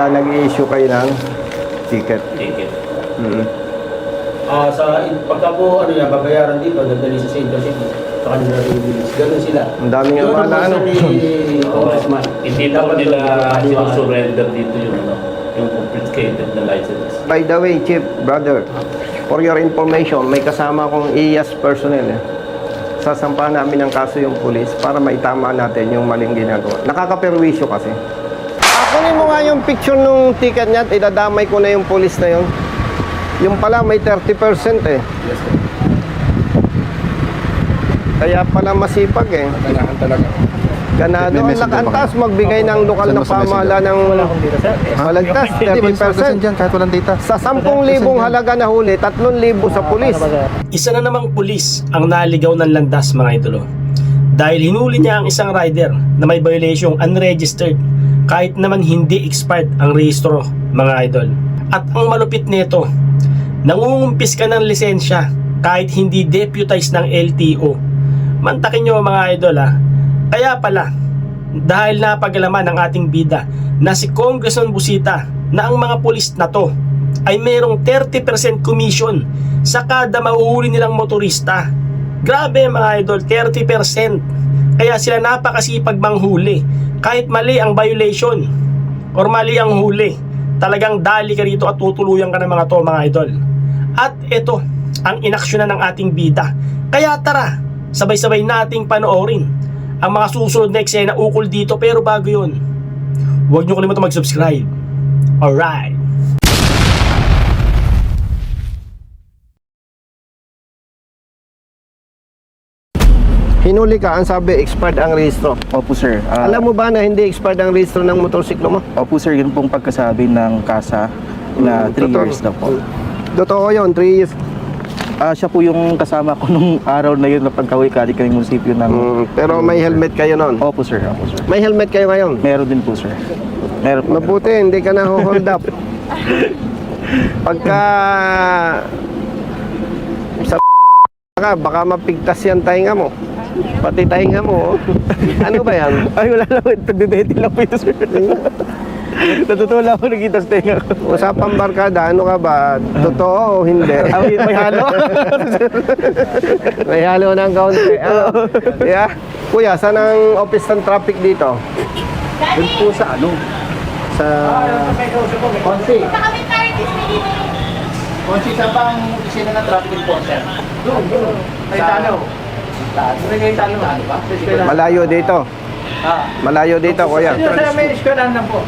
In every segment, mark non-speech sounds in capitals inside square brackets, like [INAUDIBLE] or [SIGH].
Kaya nag-i-issue kayo ng ticket. Ticket. Mm. Ah, sa pagka po ano yan, babayaran dito, dadali sa Central City. Sa kanila release. Ganun sila. Ang dami nga ang wala, ano. [LAUGHS] Congressman. Hindi daw nila surrender dito yung ano, yung complicated na license. By the way, Chief, brother, for your information, may kasama akong IAS personnel. Eh. Sasampahan namin ng kaso yung pulis para maitama natin yung maling ginagawa. Nakakaperwisyo kasi. Yung picture nung ticket niya at idadamay ko na yung pulis na yun. Yung pala may 30% eh. Kaya pala masipag eh. Kailangan talaga. Ganado ang lakantas magbigay ng lokal na pamahala ng malagtas, Hindi, may 30%. dyan kahit walang data. Sa 10,000 halaga na huli, 3,000 sa pulis. Isa na namang pulis ang naligaw ng landas mga idolo. Dahil hinuli niya ang isang rider na may violasyong unregistered kahit naman hindi expired ang rehistro mga idol. At ang malupit nito, nangungumpis ka ng lisensya kahit hindi deputized ng LTO. Mantakin nyo mga idol ha. Kaya pala, dahil napagalaman ng ating bida na si Congressman Busita na ang mga pulis na to ay merong 30% commission sa kada mahuhuli nilang motorista. Grabe mga idol, 30%. Kaya sila napakasipag manghuli. Kahit mali ang violation or mali ang huli, talagang dali ka rito at tutuluyan ka ng mga to mga idol. At ito, ang inaksyonan ng ating bida. Kaya tara, sabay-sabay nating panoorin ang mga susunod na eksena ukol dito pero bago yun, huwag nyo kalimutan mag-subscribe. Alright! Hinuli ka, ang sabi, expired ang rehistro. Opo sir. Ah, Alam mo ba na hindi expired ang rehistro ng motorsiklo mo? Opo sir, yun pong pagkasabi ng kasa na 3 Totoo. years na po. Totoo yun, 3 years. Ah, siya po yung kasama ko [LAUGHS] nung araw na yun na pagkawi kali kami munisipyo ng... Mm, pero may helmet kayo noon. Opo sir, opo sir. May helmet kayo ngayon. Meron din po sir. Meron po. Mabuti, hindi ka na hold up. [LAUGHS] Pagka sa [LAUGHS] ka, baka mapigtas yan tainga mo. Pati tainga mo. oh. [LAUGHS] ano ba yan? Ay, wala lang. Tagdedete lang po ito sir. [LAUGHS] Natutuwa lang ako nakita sa tenga ko. Usapang barkada, ano ka ba? Totoo o hindi? [LAUGHS] Ah, may- halo. May halo ng kaunti. Ano? Yeah. Kuya, saan ang office ng traffic dito? Doon po sa ano? Sa... Konsi. kami tayo Konsi sa pang opisina ng traffic enforcer. Doon, doon. Ay, talo. Talo. May talo. Ba? Malayo dito. Malayo dito, kuya. Sa may eskwelahan lang po.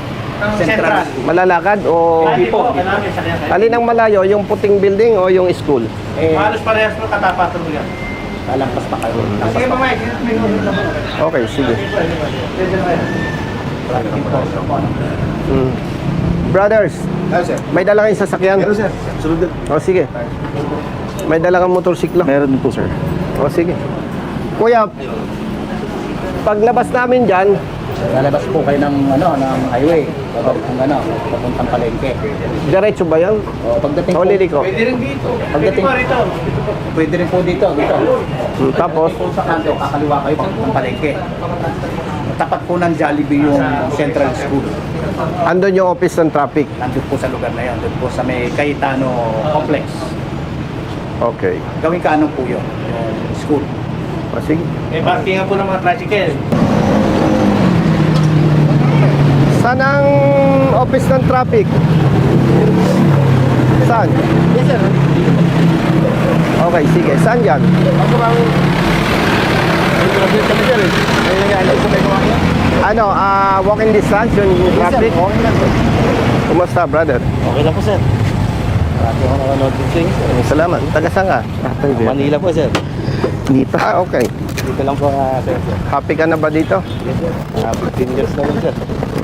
Ng Central. Malalakad o Hindi po. Alin ang malayo, yung puting building o yung school? Eh, Halos parehas po katapatan mo yan. lalampas pa kayo. Sige mamaya, may nunod na po. Okay, sige. Mm. Brothers, Ah, sir. may dala kayong sasakyan? Meron sir. Sunod din. O sige. May dala kang motorsiklo? Meron din po sir. O sige. Kuya, paglabas namin dyan, Lalabas po kayo ng ano ng highway, papuntang ano, papuntang palengke. diretso ba yan? O pagdating O po, liliko? Pwede rin dito. Pagdating- Pwede pa rito. pwede rin po dito, dito. Mm, Tapos, Po sa kanto, kakaliwa kayo papuntang palengke. Tapat po ng Jollibee yung Central School. andun yung office ng traffic. Nandun po sa lugar na yan, doon po sa may Cayetano Complex. Okay. Gawin ka ano po yun, yung school. O sige. May parking nga po ng mga tricycle. Saan ang office ng traffic? Saan? Yes sir. Okay, sige. Saan dyan? Ako bang eh. Ano, ah, walking distance yung Yes sir, traffic? okay lang sir. Kumusta, brother? Okay lang po sir. Marami ako nakanood din sir. Salamat. Taga saan ka? Manila po sir. Dito. Ah, okay. Dito lang po uh, sir. Happy ka na ba dito? Yes sir. Uh, 15 years na rin sir.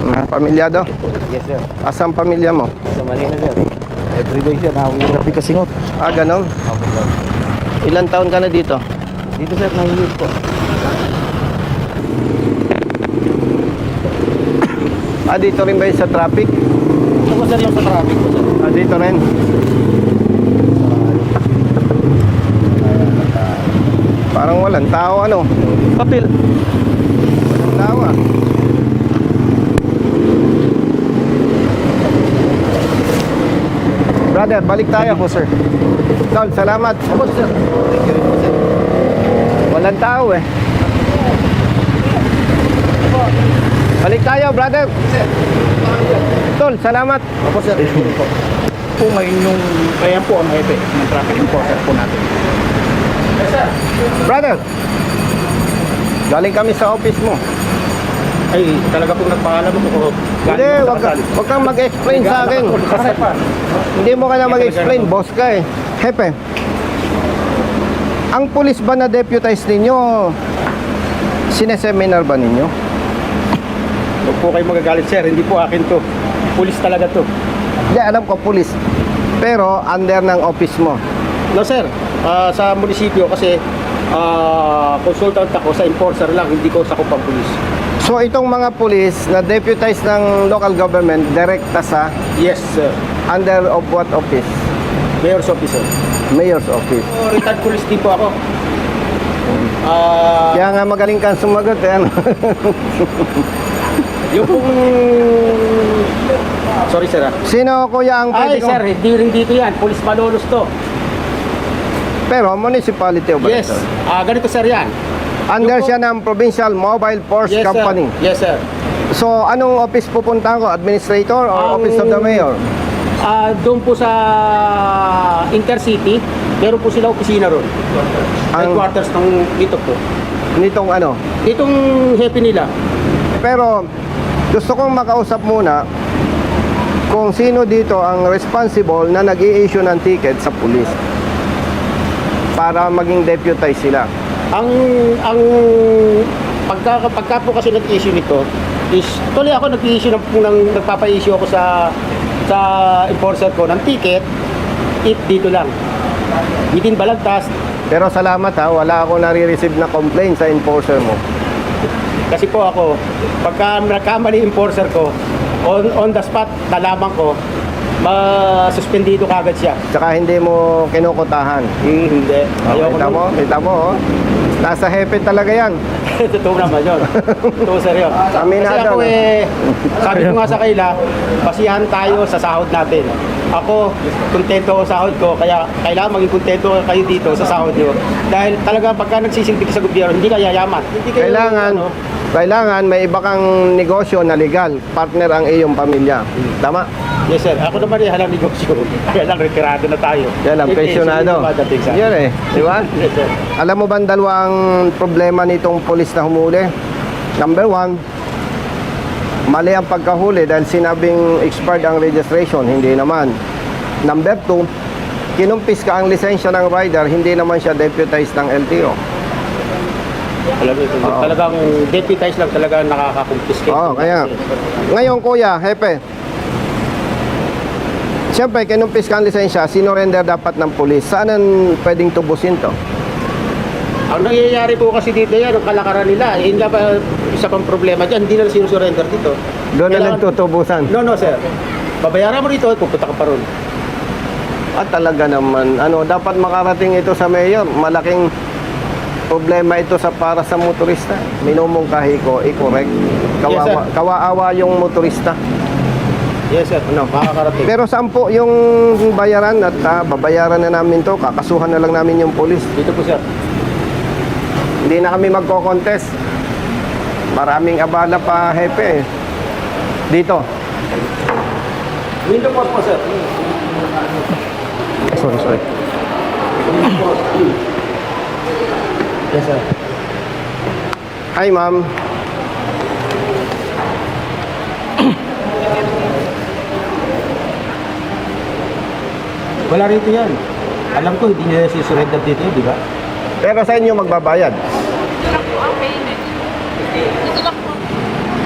Mm, Pamilyado? Yes sir. Asang pamilya mo? Sa Manila sir. Everyday sir, nakawin na kasingot. Ah, ganon. Ilan taon ka na dito? Dito sir, nahihit po. Ah, dito rin ba yun sa traffic? Ito po sir yung sa traffic po sir. Ah, dito rin. Parang walang tao, ano? Papel. Walang tao, ah. Brother, balik tayo. po, sir. Tol, salamat. Opo, sir. Walang tao eh. Balik tayo, brother. Tol, salamat. Opo sir. po ngayon yung kaya po ang hepe ng traffic enforcer po natin. Brother, galing kami sa office mo. Ay, talaga pong nagpaalam ako ko. Hindi, wag, ka- wag kang mag-explain sa akin. Kasi. Hindi mo ka na mag-explain, boss ka eh. Hepe, ang pulis ba na deputize ninyo, sineseminar ba ninyo? Huwag po kayo magagalit sir, hindi po akin to. Pulis talaga to. Hindi, alam ko, pulis. Pero under ng office mo. No sir, Ah, sa munisipyo kasi ah, consultant ako sa enforcer lang, hindi ko sakop ang pulis. So itong mga pulis na deputize ng local government, direkta sa Yes sir, under of what office? mayor's officer. Mayor's office. So, retired police din po ako. Ah, Kaya nga magaling kang sumagot eh. Ano? yung pong... Sorry sir ah. Sino kuya ang pwede Ay sir, kong... hindi rin dito yan. Pulis Malolos to. Pero municipality of Yes. Ah, ganito sir yan. Under siya ng Provincial Mobile Force Yes Company. sir. Yes sir. So anong office pupunta ko? Administrator or Ang- Office of the Mayor? Ah, doon po sa Intercity, meron po sila opisina ron. Ang- Headquarters ng dito po. Nitong ano? Itong happy nila. Pero gusto kong makausap muna kung sino dito ang responsible na nag issue ng ticket sa pulis para maging deputize sila. Ang ang pagka pagka po kasi nag-issue nito is tuloy ako nag-issue ng, ng nagpapa-issue ako sa sa enforcer ko ng ticket it dito lang. Within Balagtas Pero salamat ha, wala ako nare-receive na complaint sa enforcer mo. kasi po ako pagka nagkamali enforcer ko on on the spot nalaman ko ma-suspendido kagad siya. Tsaka hindi mo kinukutahan. Hmm, hindi. Oh, Ayoko kita nun. mo, kita mo oh. Nasa hepe talaga yan. [LAUGHS] Totoo naman yun. Totoo seryo. Aminado, Kasi ako no? eh, sabi ko nga sa kaila, basihan tayo sa sahod natin. Ako, kontento ako sa sahod ko, kaya kailangan maging kontento kayo dito sa sahod nyo. Dahil talaga pagka nagsisilbig sa gobyerno, hindi ka yayaman. Hindi kayo, Kailangan, ano, kailangan may iba kang negosyo na legal. Partner ang iyong pamilya. Tama? Yes sir, ako naman eh, halang negosyo. [LAUGHS] Kaya lang, retirado na tayo. Yan ang Eh, eh, akin. Yan eh. Di ba? [LAUGHS] Yes sir. Alam mo ba ang dalawang problema nitong polis na humuli? Number one, mali ang pagkahuli dahil sinabing expired ang registration, hindi naman. Number two, kinumpis ka ang lisensya ng rider, hindi naman siya deputized ng LTO. Alam mo, Oo. talagang deputize lang talaga nakakakumpiskate. Oo, kaya. Ngayon, kuya, hepe, Siyempre, kinumpis ka ang lisensya, sinorender dapat ng polis. Saan ang pwedeng tubusin to? Ang nangyayari po kasi dito yan, ang kalakaran nila, eh, hindi pa isa pang problema dyan, hindi na sinusurrender dito. Doon na Kailangan- nagtutubusan. No, no, sir. Babayaran mo dito, pupunta ka pa ron. At talaga naman, ano, dapat makarating ito sa mayor. Malaking problema ito sa para sa motorista. Minumungkahi ko, i-correct. Kawawa, Yes, sir. kawaawa yung motorista. Yes, sir. No, makakarating. Pero saan po yung bayaran at ah, babayaran na namin to, kakasuhan na lang namin yung polis. Dito po, sir. Hindi na kami magko-contest. Maraming abala pa, hepe. Dito. Window post po, sir. Sorry, sorry. Yes, sir. Hi, ma'am. Wala rito yan. Alam ko, hindi nila sisurrender dito, di ba? Pero sa inyo magbabayad. Ito lang po ang payment. Ito lang po.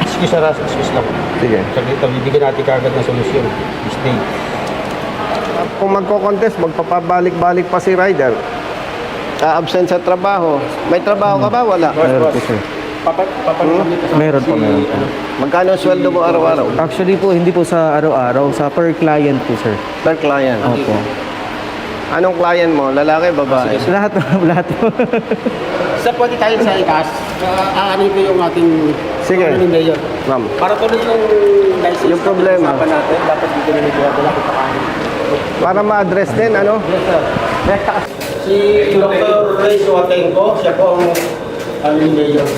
Excuse, sir. ah, Excuse lang. Sige. Saglit lang, bibigyan natin kagad ng solusyon. Day. Kung magko-contest, magpapabalik-balik pa si rider. absent sa trabaho. May trabaho ka ba? Wala. Boss. Papa, papa, Meron po, meron po. ano, Magkano ang sweldo mo araw-araw? Actually po, hindi po sa araw-araw, sa per client po, sir. Per client. Opo. Anong client mo? Lalaki, babae? Lahat, [LAUGHS] lahat po. Sa pwede tayo sa ikas, aanin ko yung ating Sige. ano ni Mayor. Ma'am. Para tuloy yung license Yung problema. na usapan natin, dapat dito na nagawa wala ko pakain. Para ma-address din, ano? Yes, sir. Kasi. Si Dr. Ray Suatenco, siya po ang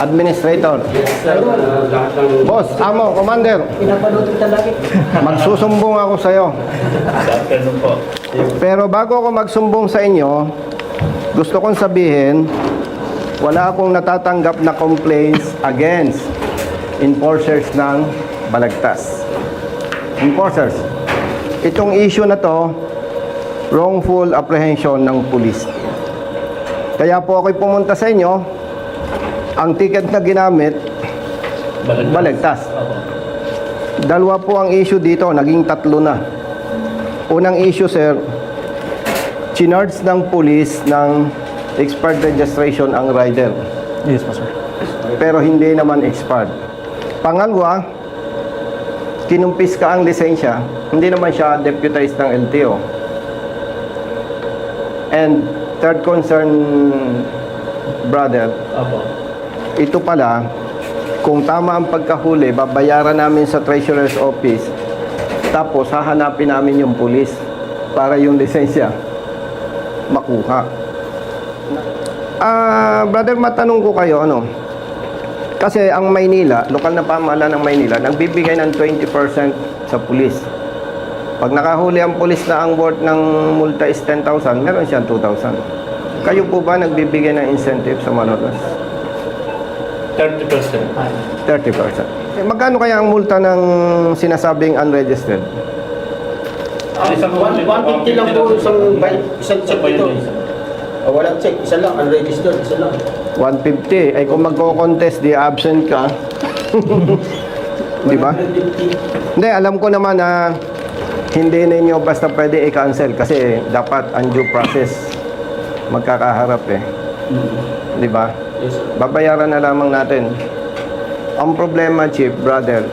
Administrator. Boss, amo, commander. Pinapanood kita lagi. Magsusumbong ako afternoon po. Pero bago ako magsumbong sa inyo, gusto kong sabihin, wala akong natatanggap na complaints against enforcers ng balagtas. Enforcers. Itong issue na to, wrongful apprehension ng pulis. Kaya po ako'y pumunta sa inyo, ang ticket na ginamit. Opo. Dalawa po ang issue dito, naging tatlo na. Unang issue, sir, chinards ng police ng expired registration ang rider. Yes po, sir. Pero hindi naman expired. Pangalawa, kinumpis ka ang lisensya, hindi naman siya deputized ng LTO. And third concern, brother, Opo. Ito pala, kung tama ang pagkahuli, babayaran namin sa treasurer's office. Tapos hahanapin namin yung pulis para yung lisensya makuha. Ah, brother, matanong ko kayo ano? Kasi ang Maynila, lokal na pamahalaan ng Maynila, nagbibigay ng 20% sa pulis. Pag nakahuli ang pulis na ang worth ng multa is 10,000, meron siyang 2,000. Kayo po ba nagbibigay ng incentive sa manolas? 30%. 30%. Eh, magkano kaya ang multa ng sinasabing unregistered? Ah, Isang- 150 lang po isang, by, isang check Isang ito. Ah, walang check, isa lang, unregistered, isa lang. 150. Ay kung magko-contest, di absent ka. [LAUGHS] Di ba? 150. Hindi, alam ko naman na hindi ninyo basta pwede i-cancel kasi dapat ang due process magkakaharap eh. Di ba? Babayaran na lamang natin. Ang problema, Chief, brother,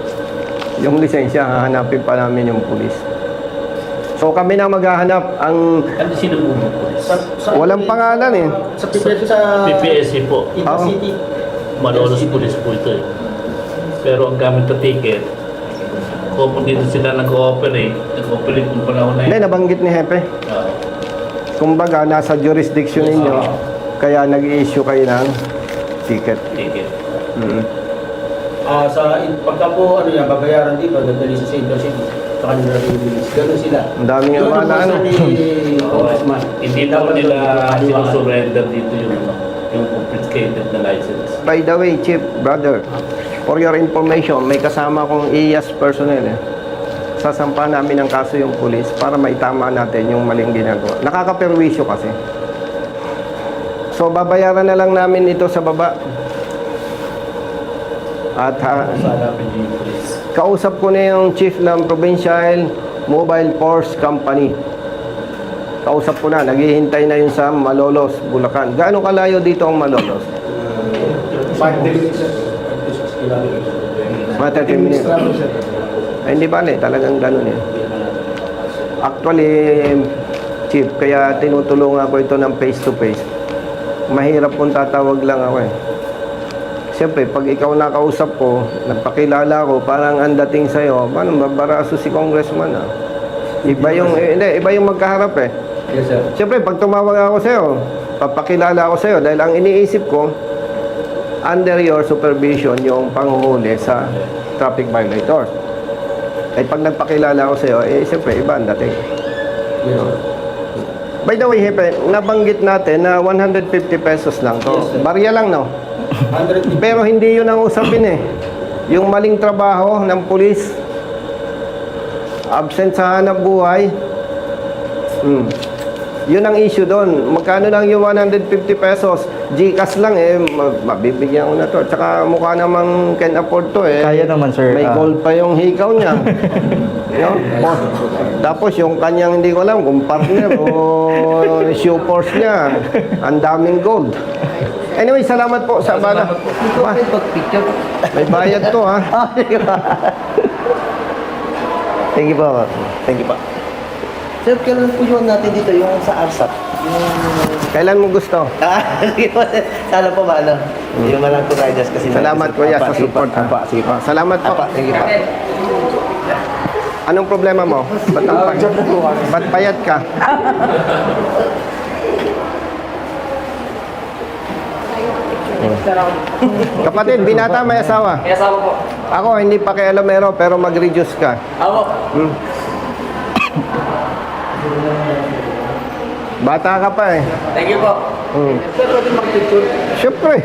yung lisensya, hahanapin pa namin yung pulis. So kami na maghahanap ang Ano sino po? Sa, sa, Walang pangalan eh. Sa PPS sa PPSC po. Intercity. Malolos Police po ito eh. Pero ang gamit na ticket, kung dito sila nag-ooperate, nag-ooperate kung panahon na Hindi, yun. nabanggit ni Hepe. Ah, Kumbaga, nasa jurisdiction ninyo, kaya nag-issue kayo ng ticket. ticket. Mm. Ah, sa pagka po ano yan, babayaran dito, dadali sa Central City. Sa kanila release. Ganun sila. Ang daming Yun ang abala, ano? [LAUGHS] Hindi po Dapat nila sinusurrender dito yung yung confiscated na license. By the way, Chief, brother, for your information, may kasama kong IAS personnel eh. Sasampa namin ng kaso yung pulis para maitama natin yung maling ginagawa. Nakakaperwisyo kasi. So, babayaran na lang namin ito sa baba. At ha, kausap ko na yung chief ng Provincial Mobile Force Company. Kausap ko na, naghihintay na yun sa Malolos, Bulacan. Gaano kalayo dito ang Malolos? 5 minutes, sir. 5 to 6 kilometers. Mga 30 minutes. Ay, hindi bale, talagang ganun eh. Actually, Chief, kaya tinutulungan ko ito ng face to face. Mahirap kung tatawag lang ako eh. Siyempre, pag ikaw nakausap ko, nagpakilala ko, parang ang dating sa'yo, paano babaraso si congressman ah? Iba yung, eh, hindi, iba yung magkaharap eh. Yes, sir. Siyempre, pag tumawag ako sa'yo, papakilala ako sa'yo dahil ang iniisip ko, under your supervision yung panghuli sa traffic violators. Ay pag nagpakilala ako sa'yo, eh siyempre iba ang dating. Yes, sir. By the way, Hepe, nabanggit natin na 150 pesos lang to. Yes, sir. Barya lang, no? 150. Pero hindi yun ang usapin eh. Yung maling trabaho ng pulis, absent sa hanap buhay, hmm. yun ang issue doon. Magkano lang yung 150 pesos? Gcash lang eh, ma- mabibigyan ko na to. Tsaka mukha namang can afford to eh. Kaya naman, sir. May Ah. gold pa yung hikaw niya. [LAUGHS] Yo, Tapos yung kanyang hindi ko alam kung partner o [LAUGHS] shoe force niya. Ang daming gold. Anyway, salamat po sa bala. Ma, may bayad to ha. [LAUGHS] Thank you po. Thank you po. Sir, kailan po yun natin dito yung sa ARSAT? Yung... Kailan mo gusto? Ah, sige po. Sana po ba, ano? Yung malang po riders kasi... Salamat kuya sa sige support ha. Apa, sige po. Salamat po. Apa, thank you po. Anong problema mo? Ba't, ang pa- ba't payat ka? Kapatid, binata may asawa. May asawa po. Ako, hindi pa kay Alomero, pero mag-reduce ka. Ako. Hmm. Bata ka pa eh. Thank you po. Hmm. Sir, pwede mag-picture. Siyempre.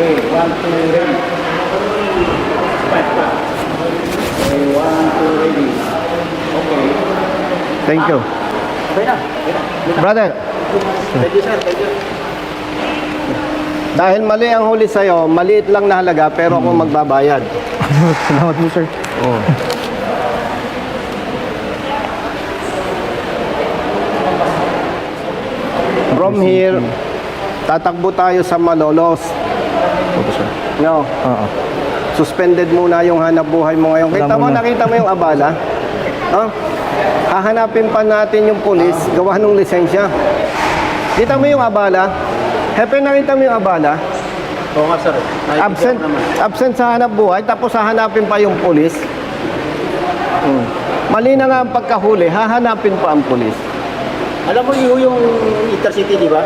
Okay, one, two. Okay, one, two. Okay. Thank you. Okay na. Brother, Thank you, sir. Thank you. dahil mali ang huli sa'yo, maliit lang na halaga, pero ako magbabayad. [LAUGHS] Salamat po, sir. From here, tatakbo tayo sa Malolos. Opo, sir. No, Oo. suspended muna yung hanap buhay mo ngayon. Kita mo, muna. nakita mo yung abala? Oh, hahanapin pa natin yung pulis, gawa ng lisensya. Kita mo yung abala? Hepe, nakita mo yung abala? Oo nga, sir. Nakikita Absent, ko naman. absent sa hanap buhay, tapos hahanapin pa yung pulis. Hmm. Mali na nga ang pagkahuli, hahanapin pa ang pulis. Alam mo yung, yung intercity, di ba?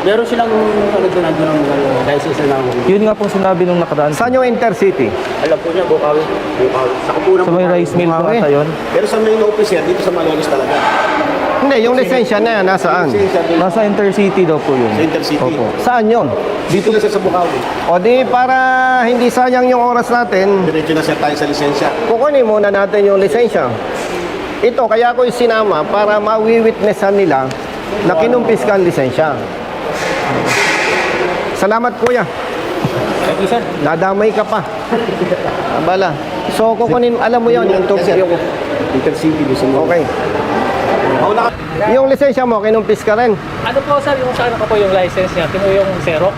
Meron silang ano doon, ano ng uh, license na ng Yun nga po sinabi nung nakaraan. Saan yung intercity? Alam po niya, Bukawi. Bukawi. Sa kupunan Sa may rice mill po Bumawi. ata yun. Pero sa main office yan, dito sa Malolos talaga. Hindi, yung lisensya na yan, nasaan? Kasi sa, Nasa intercity daw po yun. sa intercity. Opo. Saan yun? Dito na siya sa Bukawi. O di, para hindi sayang yung oras natin, Diretso na siya tayo sa lisensya. kukunin muna natin yung lisensya. Ito, kaya ko sinama para mawi-witnessan nila na kinumpis ka ang lisensya. Salamat kuya. Thank you, sir. Nadamay ka pa. Abala. So, kukunin, alam mo yun, yung tubig. Yung, Intercity, sa Malolos. okay. Yung lisensya mo, kinumpis ka rin. Ano po sir, yung sa ano ko po yung license niya? Tino yung Xerox?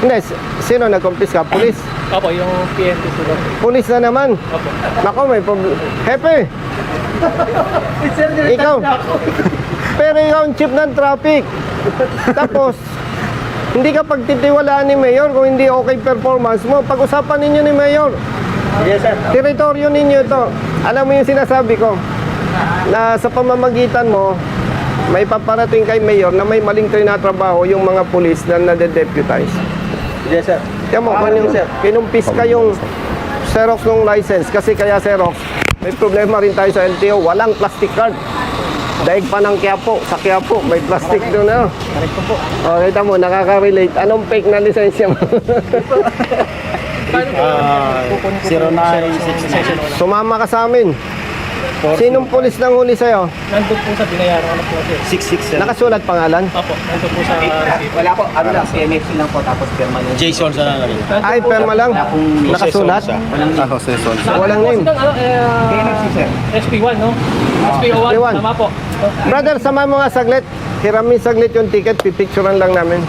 Hindi, sino ka? Pulis. Opo, yung PNP sulo. Pulis na naman. Opo. Nako, may problem. Hepe! ikaw. [LAUGHS] Pero ikaw ang chief ng traffic. Tapos, hindi ka pagtitiwalaan ni Mayor kung hindi okay performance mo. Pag-usapan ninyo ni Mayor. Yes, sir. Teritoryo ninyo ito. Alam mo yung sinasabi ko? Na sa pamamagitan mo, may paparating kay Mayor na may maling trinatrabaho yung mga pulis na nade-deputize. Yes, sir. Kaya mo, kung yung, kinumpis ka yung Xerox ng license, kasi kaya Xerox, may problema rin tayo sa LTO, walang plastic card. Daig pa ng Quiapo, sa Quiapo, may plastic doon na. Correct po. O, kita mo, nakaka-relate. Anong fake na lisensya mo? Ah, 0969. Sumama ka sa amin. Sinong pulis nang huli sa'yo? Nandun po sa binayaran ko na po sir. 66, sir. Nakasulat pangalan? Opo, nandun po sa receipt. Wala po. Ano lang, PMFC lang po tapos pirma lang. Jason sa. Nandun Ay, po perma lang. Nakasulat? Walang Ah, Jose Son. Sa Walang name. ano, eh, PMFC, sir. SP1, no? SP01, SP1. tama po. Brother, sama mo nga saglit. Hiramin saglit yung ticket, pipicturean lang namin.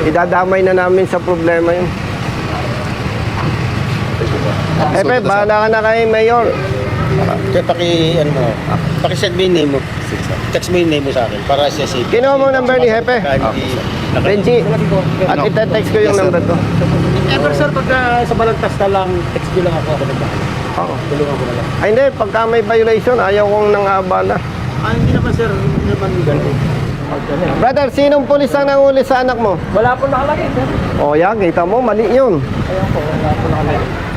Idadamay na namin sa problema yun. Epe, bahala ka na kay Mayor. Kaya paki, ano mo, paki-send mo yung name mo. Text mo yung name mo sa akin para sa safe. Kinuha mo ang number ni Hepe. Benji, at itetext ko yung number to. Ever sir, pagka sa balagtas ka lang, text nyo lang ako ako nagbahala. Oo. Tulungan ko na lang. Ay hindi, pagka may violation, ayaw kong nangabala. Ah, hindi naman sir, hindi naman ganun. Brother, sinong pulis ang nanguli sa anak mo? Wala po nakalagay, sir. O yan, kita mo, mali yun. Ayan po, wala po nakalagay.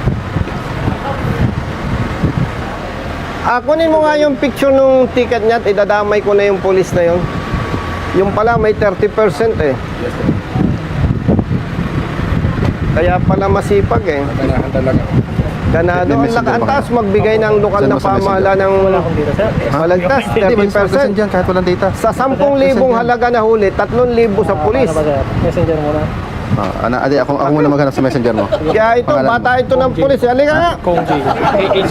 Ah, kunin mo nga yung picture nung ticket niya at idadamay ko na yung pulis na yun. Yung pala may 30% eh. Kaya pala masipag eh. Ganahan talaga. Ganado ang taas magbigay ng lokal na pamahala ng malagtas, 30%. dyan kahit walang data. Sa 10,000 halaga na huli, 3,000 sa pulis. Messenger muna. Ah, ana, adi, ako, ako muna maghanap sa messenger mo. [LAUGHS] Kaya ito, Pangalan bata ito ng pulis. Halika nga. Kong J. KH.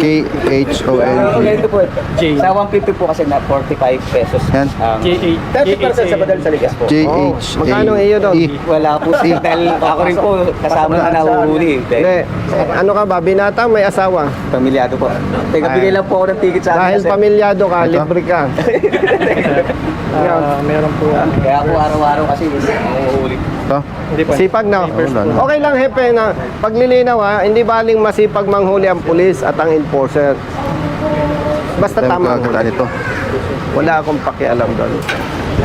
K-H-O-N. Ganito po. J. Sa 150 po kasi na 45 pesos. Yan. Um, J8. 30% sa badal sa ligas po. J-H-A. magkano iyo doon? E. wala po sir. Dahil ako rin po kasama na nahuhuli. Hindi. Dahil Ano ka ba? Binata, may asawa. pamilyado po. Teka, bigay lang po ako ng ticket sa akin. Dahil pamilyado ka, libre ka. [LAUGHS] Ah, meron po. Kaya ako araw-araw kasi nahuhuli. To? Hindi po. Sipag na. Okay lang, Hepe, na paglilinaw ha, hindi baling masipag manghuli ang pulis at ang enforcer. Basta Tayo tama ang huli. nito. Wala akong pakialam doon.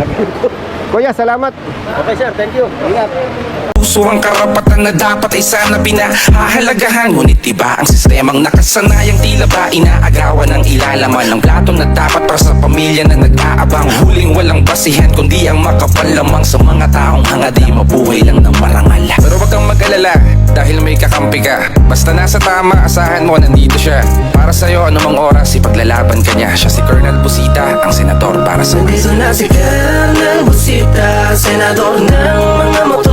[LAUGHS] Kuya, salamat. Okay sir, thank you. Ingat. Puso ang karapatan na dapat ay sana pinahahalagahan. Ngunit iba ang sistemang nakasanayang tila ba inaagawan ng ilalaman Ng platong na dapat para sa pamilya na nag-aabang. Huling walang basihan kundi ang makapal lamang Sa mga taong hanga di mabuhay lang ng marangal. Pero wag kang mag-alala dahil may kakampi ka. Basta nasa tama, asahan mo nandito siya. Para sa'yo anumang oras ipaglalaban ka niya. Siya si Colonel Busita, ang senador para sa Nandito na si Colonel Busita Senador ng mga motor